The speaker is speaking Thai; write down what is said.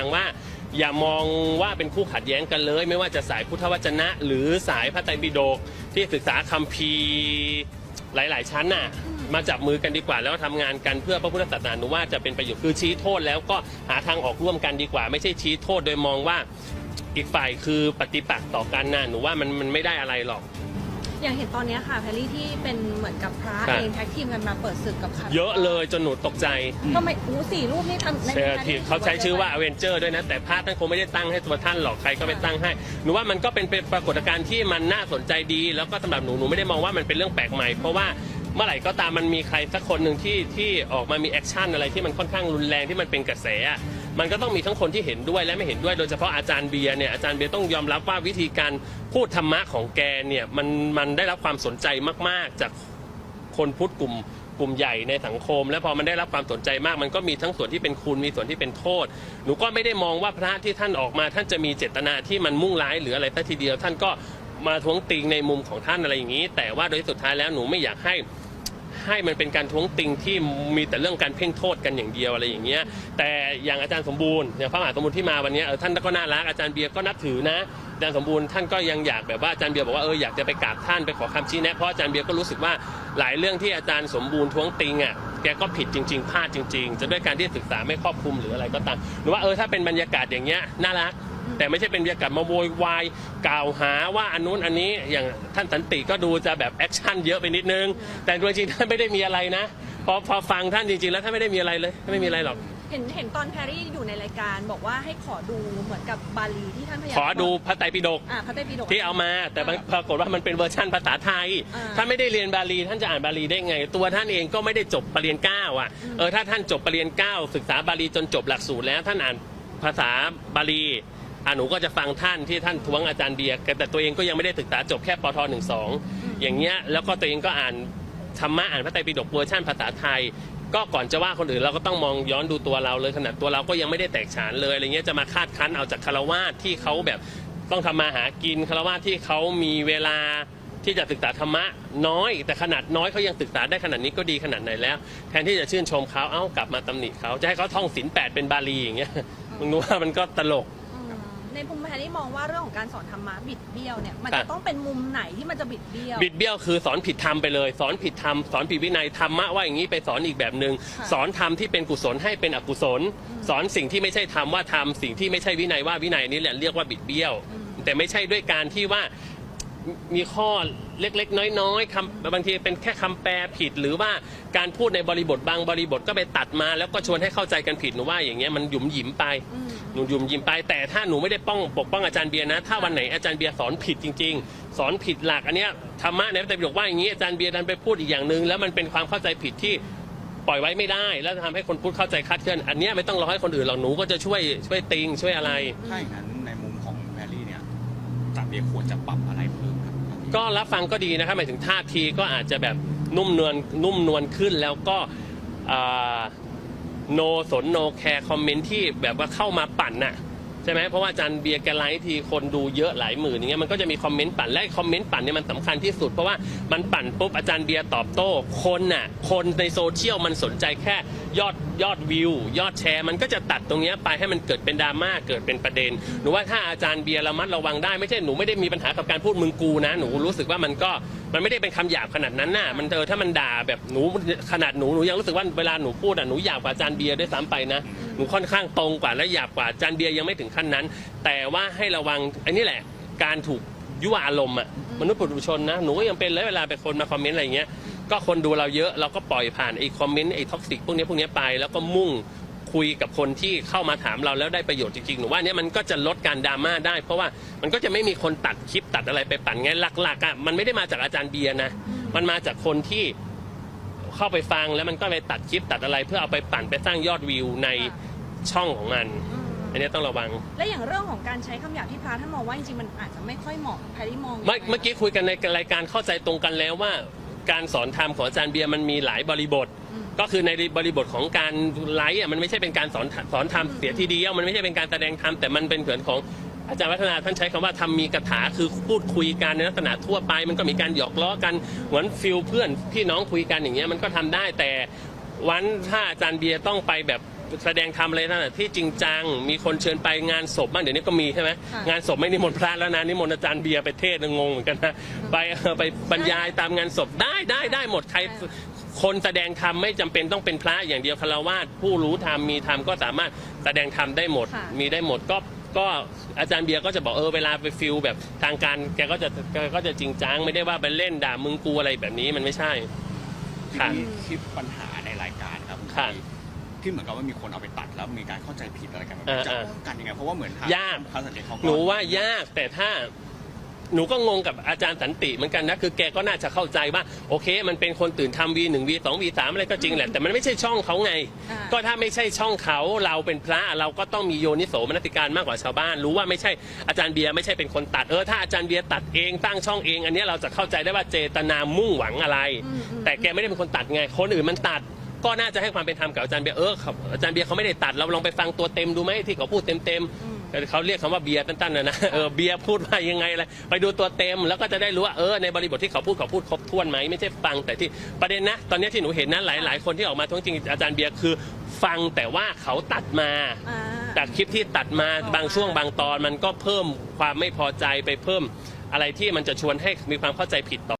ว่าอย่ามองว่าเป็นคู่ขัดแย้งกันเลย ไม่ว่าจะสายพุทธวจนะ หรือสายพระไตรปิฎกที่ศึกษาคัมภีร์หลาย ๆ ชั้นน่ะมาจับมือกันดีกว่าแล้วทำงานกันเพื่อพระพุทธศาสนาหนูว่าจะเป็นประโยชน์คือชี้โทษแล้วก็หาทางออกร่วมกันดีกว่า ไม่ใช่ชี้โทษโดยมองว่าอีกฝ่ายคือปฏิปักษ์ต่อกันน่ะหนูว่ามันมันไม่ได้อะไรหรอก อย่างเห็นตอนเนี้ยค่ะแพรรี่ที่เป็นเหมือนกับพระครับเองแท็กทีมกันมาเปิดศึกกับคาร์เยอะเลยจนหนูตกใจก็ไม่อู้สี่รูปนี่ทำในเชอในที่เขาใช้ชื่อว่าอเวนเจอร์ด้วยนะ แต่ภาพท่านคงไม่ได้ตั้งให้ตัวท่านหรอกใครก็ไปตั้งให้ หนูว่ามันก็เป็นเป็นปรากฏการณ์ที่มันน่าสนใจดี แล้วก็สำหรับหนูหนูไม่ได้มองว่ามันเป็นเรื่องแปลกใหม่ เพราะว่าเมื่อไหร่ก็ตามมันมีใครสักคนหนึ่งที่ที่ออกมามีแอคชั่นอะไรที่มันค่อนข้างรุนแรงที่มันเป็นกระแสอะ มันก็ต้องมีทั้งคนที่เห็นด้วยและไม่เห็นด้วย โดยเฉพาะอาจารย์เบียร์เนี่ยอาจารย์เบียร์ต้องยอมรับว่าวิธีการพูดธรรมะของแกเนี่ยมันมันได้รับความสนใจมาก ๆ จากคนพุทธกลุ่มกลุ่มใหญ่ในสังคม แล้วพอมันได้รับความสนใจมาก มันก็มีทั้งส่วนที่เป็นคุณมีส่วนที่เป็นโทษ หนูก็ไม่ได้มองว่าพระที่ท่านออกมา ท่านจะมีเจตนาที่มันมุ่งร้ายหรืออะไรแต่ทีเดียว ท่านก็มาท้วงติงในมุมของท่านอะไรอย่างนี้ แต่ว่าโดยสุดท้ายแล้วหนูไม่อยากให้ ให้มันเป็นการท้วงติงที่มีแต่เรื่องการเพ่งโทษกันอย่างเดียวอะไรอย่างเงี้ยแต่อย่างอาจารย์สมบูรณ์อย่างพระมหาสมบูรณ์ที่มาวันนี้ท่านก็น่ารักอาจารย์เบียร์ก็นับถือนะอาจารย์สมบูรณ์ท่านก็ยังอยากแบบว่าอาจารย์เบียร์บอกว่าเอออยากจะไปกราบท่านไปขอคำชี้แนะเพราะอาจารย์เบียร์ก็รู้สึกว่าหลายเรื่องที่อาจารย์สมบูรณ์ท้วงติงอะแกก็ผิดจริง ๆพลาดจริง ๆ จะด้วยการที่ศึกษาไม่ครอบคลุมหรืออะไรก็ตามหรือว่าเออถ้าเป็นบรรยากาศอย่างเงี้ยน่ารัก แต่ไม่ใช่เป็นบรรยากาศมาโวยวายกล่าวหาว่าอันนู้นอันนี้อย่างท่านสันติก็ดูจะแบบแอคชั่นเยอะไปนิดนึง แต่จริงๆท่านไม่ได้มีอะไรนะพอพอฟังท่านจริงๆแล้วท่านไม่ได้มีอะไรเลยไม่มีอะไรหรอก เห็นเห็นตอนแพรรี่อยู่ในรายการบอกว่าให้ขอดูเหมือนกับบาลีที่ท่านพยายามขอดูพระไตรปิฎกอ่าพระไตรปิฎก ที่เอามา แต่มันปรากฏว่ามันเป็นเวอร์ชั่นภาษาไทย อ่า ท่านไม่ได้เรียนบาลีท่านจะอ่านบาลีได้ไง ตัวท่านเองก็ไม่ได้จบปรริญญาเก้าอะเออถ้าท่านจบปรริญญาเก้าศึกษาบาลีจนจบหลักสูตรแล้วท่านอ่านภาษาบาลี อะหนูก็จะฟังท่านที่ท่านทวงอาจารย์เบียร์แต่ตัวเองก็ยังไม่ได้ศึกษาจบแค่ปทหนึ่งสองอย่างเงี้ยแล้วก็ตัวเองก็อ่านธรรมะอ่านพระไตรปิฎกเวอร์ชันภาษาไทย ก็ก่อนจะว่าคนอื่นเราก็ต้องมองย้อนดูตัวเราเลยขนาดตัวเราก็ยังไม่ได้แตกฉานเลยอะไรเงี้ยจะมาคาดคั้นเอาจากคารวาสที่เขาแบบต้องทำมาหากินคารวาสที่เขามีเวลาที่จะศึกษาธรรมะน้อย แต่ขนาดน้อยเขายังศึกษาได้ขนาดนี้ก็ดีขนาดไหนแล้ว แทนที่จะชื่นชมเขาเอ้ากลับมาตำหนิเขาจะให้เขาท่องศีลแปดเป็นบาลีอย่างเงี้ยมึงรู้ว่ามันก็ตลกอืม ในมุมแพรรี่มองว่าเรื่องของการสอนธรรมะบิดเบี้ยวเนี่ยมันครัจะบต้องเป็นมุมไหนที่มันจะบิดเบี้ยว บิดเบี้ยวคือสอนผิดธรรมไปเลย สอนผิดธรรมสอนผิดวินัยธรรมะว่าอย่างนี้ไปสอนอีกแบบหนึ่งค่ะสอนธรรมที่เป็นกุศลให้เป็นอกุศล สอนสิ่งที่ไม่ใช่ธรรมว่าธรรมสิ่งที่ไม่ใช่วินัยว่าวินัยนี่แหละเรียกว่าบิดเบี้ยว แต่ไม่ใช่ด้วยการที่ว่า มีข้อเล็กๆ น้อยๆคำบางทีเป็นแค่คำแปลผิด หรือว่าการพูดในบริบทบางบริบทก็ไปตัดมา แล้วก็ชวนให้เข้าใจกันผิดหนูว่าอย่างเงี้ยมันหยุมหยิมไปอืมหนูหยุมหยิมไป แต่ถ้าหนูไม่ได้ป้องปกป้องอาจารย์เบียร์นะ ถ้าวันไหนอาจารย์เบียร์สอนผิดจริง ๆ สอนผิดหลักอันเนี้ยธรรมะในพระไตรปิฎกว่าอย่างนี้อาจารย์เบียร์ดันไปพูดอีกอย่างหนึ่งแล้วมันเป็นความเข้าใจผิดที่ปล่อยไว้ไม่ได้ แล้วทำให้คนพูดเข้าใจคลาดเคลื่อนอันเนี้ยไม่ต้องรอให้คนอื่นหรอกหนูก็จะช่วยช่วยติงช่วยอะไรถ้าอย่างนั้นในมุมของแพรรี่เนี่ยจำเบียร์ควรจะปรับอะไรเพิ่มครับ ก็รับฟังก็ดีนะครับหมายถึงท่าทีก็อาจจะแบบนุ่มนวลนุ่มนวลขึ้นแล้วก็โนสนโนแคร์คอมเมนต์ที่แบบว่าเข้ามาปั่นน่ะ ใช่ไหมเพราะว่าอาจารย์เบียร์แกไลฟ์ทีคนดูเยอะหลายหมื่นอย่างเงี้ยมันก็จะมีคอมเมนต์ปั่นและคอมเมนต์ปั่นเนี่ยมันสำคัญที่สุดเพราะว่ามันปั่นปุ๊บอาจารย์เบียร์ตอบโต้ คนน่ะคนในโซเชียลมันสนใจแค่ยอดยอดวิวยอดแชร์ มันก็จะตัดตรงเนี้ยไปให้มันเกิดเป็นดราม่าเกิดเป็นประเด็นหนูว่าถ้าอาจารย์เบียร์ระมัดระวังได้ไม่ใช่หนูไม่ได้มีปัญหากับการพูดมึงกูนะ หนูรู้สึกว่ามันก็มันไม่ได้เป็นคำหยาบขนาดนั้นน่ะมันเออถ้ามันด่าแบบหนูขนาดหนูหนูยังรู้สึกว่าเวลาหนูพูดอะหนูหยาบกว่าอาจารย์เบียร์ด้วยซ้ำไปนะ หนูค่อนข้างตรงกว่าและหยาบกว่าอาจารย์เบียร์ยังไม่ถึงขั้นนั้น แต่ว่าให้ระวังอันนี้แหละการถูกยั่วอารมณ์อะมนุษย์ปุถุชนนะหนูก็ยังเป็นเลยเวลาไปคนมาคอมเมนต์อะไรอย่างเงี้ยก็คนดูเราเยอะเราก็ปล่อยผ่านไอ้คอมเมนต์ไอ้ท็อกซิกพวกนี้พวกนี้ไป แล้วก็มุ่งคุยกับคนที่เข้ามาถามเราแล้วได้ประโยชน์จริงๆหนูว่าเนี้ยมันก็จะลดการดราม่าได้ เพราะว่ามันก็จะไม่มีคนตัดคลิปตัดอะไรไปปั่นไงหลักๆอะมันไม่ได้มาจากอาจารย์เบียร์นะมันมาจากคนที่เข้าไปฟังแล้วมันก็ไปตัดคลิปตัดอะไรเพื่อเอาไปปั่นไปสร้างยอดวิวใน ช่องของมันอืมอันเนี้ยต้องระวัง และอย่างเรื่องของการใช้คำหยาบที่พระท่านมองว่าจริงๆมันอาจจะไม่ค่อยเหมาะแพรรี่มองเมื่อยังไงเมื่อกี้คุยกันในรายการเข้าใจตรงกันแล้วว่า การสอนธรรมของอาจารย์เบียร์มันมีหลายบริบทอืมก็คือในบริบทของการไลฟ์อะมันไม่ใช่เป็นการสอนสอนธรรมเสียทีเดียวมันไม่ใช่เป็นการแสดงธรรมแต่มันเป็นเขื่อนของอาจารย์วัฒนาท่านใช้คำว่าทำมีกถาคือพูดคุยกันในลักษณะทั่วไป มันก็มีการหยอกล้อกันเหมือนฟิลเพื่อนพี่น้องคุยกันอย่างเงี้ยมันก็ทำได้แต่วันถ้าอาจารย์เบียร์ต้องไปแบบ แสดงธรรมอะไรนั่นนะที่จริงจัง มีคนเชิญไปงานศพบ้างเดี๋ยวนี้ก็มีใช่ไหมค่ะงานศพไม่นิมนต์พระแล้วนะนิมนต์อาจารย์เบียร์ไปเทศน์งงเหมือนกันนะไปเออไปบรรยายตามงานศพได้ได้ได้หมดใครคนแสดงธรรมไม่จำเป็นต้องเป็นพระอย่างเดียวคารวาสผู้รู้ธรรมมีธรรมก็สามารถแสดงธรรมได้หมดค่ะมีได้หมดก็ก็อาจารย์เบียร์ก็จะบอกเออเวลาไปฟิลแบบทางการแกก็จะแกก็จะจริงจังไม่ได้ว่าไปเล่นด่ามึงกูอะไรแบบนี้มันไม่ใช่ค่ะที่ที่ปัญหาในรายการครับค่ะ ที่ที่เหมือนกับว่ามีคนเอาไปตัดแล้วมีการเข้าใจผิดอะไรกันแบบเออจะเออป้องกันยังไงเพราะว่าเหมือนทางยากพระสันติเขาก็ หนูว่ายากแต่ถ้าหนูก็งงกับอาจารย์สันติเหมือนกันนะคือแกก็น่าจะเข้าใจว่าโอเค มันเป็นคนตื่นทำวีหนึ่งวีสองวีสามอะไรก็จริงแหละแต่มันไม่ใช่ช่องเขาไง อ่า ก็ถ้าไม่ใช่ช่องเขาเราเป็นพระเราก็ต้องมีโยนิโสมนสิการมากกว่าชาวบ้าน รู้ว่าไม่ใช่อาจารย์เบียร์ไม่ใช่เป็นคนตัดเออถ้าอาจารย์เบียร์ตัดเองตั้งช่องเอง อันเนี้ยเราจะเข้าใจได้ว่าเจตนามุ่งหวังอะไรอืมอืมแต่แกไม่ได้เป็นคนตัดไงคนอื่นมันตัด ก็น่าจะให้ความเป็นธรรมกับอาจารย์เบียร์เออครับอาจารย์เบียร์เขาไม่ได้ตัดเราลองไปฟังตัวเต็มดูไหมที่เขาพูดเต็มเต็มๆอืมแต่เขาเรียกคำว่าเบียร์ตั้นๆนะนะเออเบียร์พูดว่ายังไงอะไรไปดูตัวเต็มแล้วก็จะได้รู้ว่าเออในบริบทที่เขาพูดเขาพูดครบถ้วนไหมไม่ใช่ฟังแต่ที่ประเด็นนะ ตอนนี้ที่หนูเห็นนะหลาย ๆ คนที่ออกมาท้วงจริงอาจารย์เบียร์คือ ฟังแต่ว่าเขาตัดมาอ่าจากคลิปที่ตัดมาบางช่วงบางตอนมันก็เพิ่มความไม่พอใจไปเพิ่มอะไรที่มันจะชวนให้มีความเข้าใจผิดต่อ